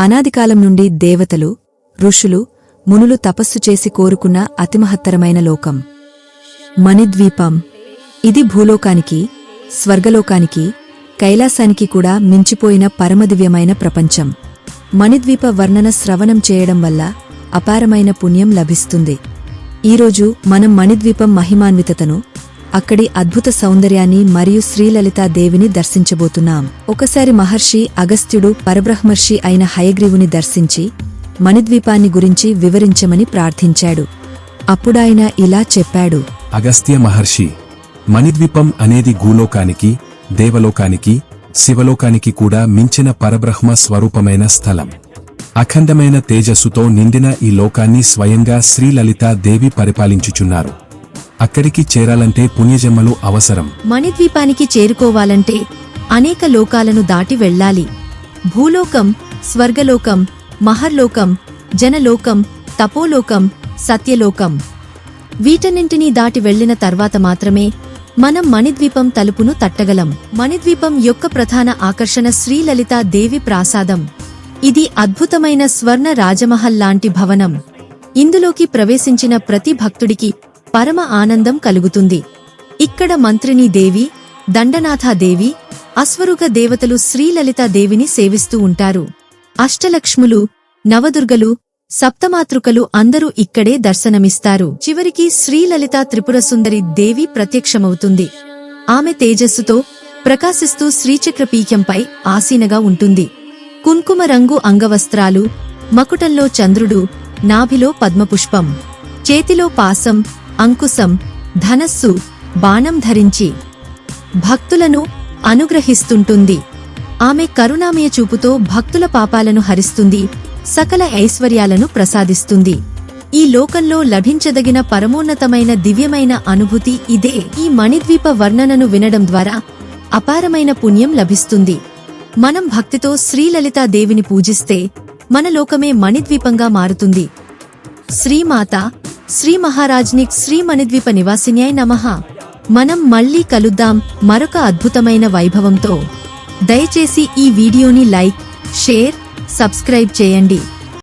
అనాదికాలం నుండి దేవతలు ఋషులు మునులు తపస్సు చేసి కోరుకున్న అతిమహత్తరమైన లోకం. మణిద్వీపం. ఇది భూలోకానికి స్వర్గలోకానికి కైలాసానికి కూడా మించిపోయిన పరమదివ్యమైన ప్రపంచం. మణిద్వీప వర్ణన శ్రవణం చేయడం వల్ల అపారమైన పుణ్యం లభిస్తుంది. ఈరోజు మనం మణిద్వీపం మహిమాన్వితతను అక్కడి అద్భుత సౌందర్యాన్ని మరియు శ్రీలలితా దేవిని దర్శించబోతున్నాం. ఒకసారి మహర్షి అగస్త్యుడు పరబ్రహ్మర్షి అయిన హయగ్రీవుని దర్శించి మణిద్వీపాన్ని గురించి వివరించమని ప్రార్థించాడు. అప్పుడాయన ఇలా చెప్పాడు. అగస్త్య మహర్షి మణిద్వీపం అనేది గూలోకానికి దేవలోకానికి శివలోకానికి కూడా మించిన పరబ్రహ్మ స్వరూపమైన స్థలం. అఖండమైన తేజస్సుతో నిండిన ఈ లోకాన్ని స్వయంగా శ్రీలలితా దేవి పరిపాలించుచున్నారు. అక్కడికి చేరాలంటే పుణ్యజన్మలు అవసరం. మణిద్వీపానికి చేరుకోవాలంటే అనేక లోకాలను దాటి వెళ్ళాలి. భూలోకం స్వర్గలోకం మహర్లోకం జనలోకం తపోలోకం సత్యలోకం. వీటన్నింటినీ దాటి వెళ్ళిన తర్వాత మాత్రమే మనం మణిద్వీపం తలుపును తట్టగలం. మణిద్వీపం యొక్క ప్రధాన ఆకర్షణ శ్రీలలితా దేవి ప్రాసాదం. ఇది అద్భుతమైన స్వర్ణ రాజమహల్ లాంటి భవనం. ఇందులోకి ప్రవేశించిన ప్రతి భక్తుడికి పరమ ఆనందం కలుగుతుంది. ఇక్కడ మంత్రిని దేవి దండనాథాదేవి అశ్వరుగ దేవతలు శ్రీలలితా దేవిని సేవిస్తూ ఉంటారు. అష్టలక్ష్ములు నవదుర్గలు సప్తమాతృకలు అందరూ ఇక్కడే దర్శనమిస్తారు. చివరికి శ్రీలలితా త్రిపురసుందరి దేవి ప్రత్యక్షమవుతుంది. ఆమె తేజస్సుతో ప్రకాశిస్తూ శ్రీచక్రపీఠంపై ఆసీనగా ఉంటుంది. కుంకుమ రంగు అంగవస్త్రాలు మకుటంలో చంద్రుడు నాభిలో పద్మపుష్పం చేతిలో పాసం అంకుశం ధనస్సు బాణం ధరించి భక్తులను అనుగ్రహిస్తుంటుంది. ఆమె కరుణామయ చూపుతో భక్తుల పాపాలను హరిస్తుంది సకల ఐశ్వర్యాలను ప్రసాదిస్తుంది. ఈ లోకంలో లభించదగిన పరమోన్నతమైన దివ్యమైన అనుభూతి ఇదే. ఈ మణిద్వీప వర్ణనను వినడం ద్వారా అపారమైన పుణ్యం లభిస్తుంది. మనం భక్తితో శ్రీలలితా దేవిని పూజిస్తే మన లోకమే మణిద్వీపంగా మారుతుంది. శ్రీమాత శ్రీ మహారాజ్నిక్ శ్రీ మణిద్వీప నివాసిన్యాయ నమః. మనం మళ్ళీ కలుద్దాం మరొక అద్భుతమైన వైభవంతో. దయచేసి ఈ వీడియోని లైక్ షేర్ సబ్స్క్రైబ్ చేయండి.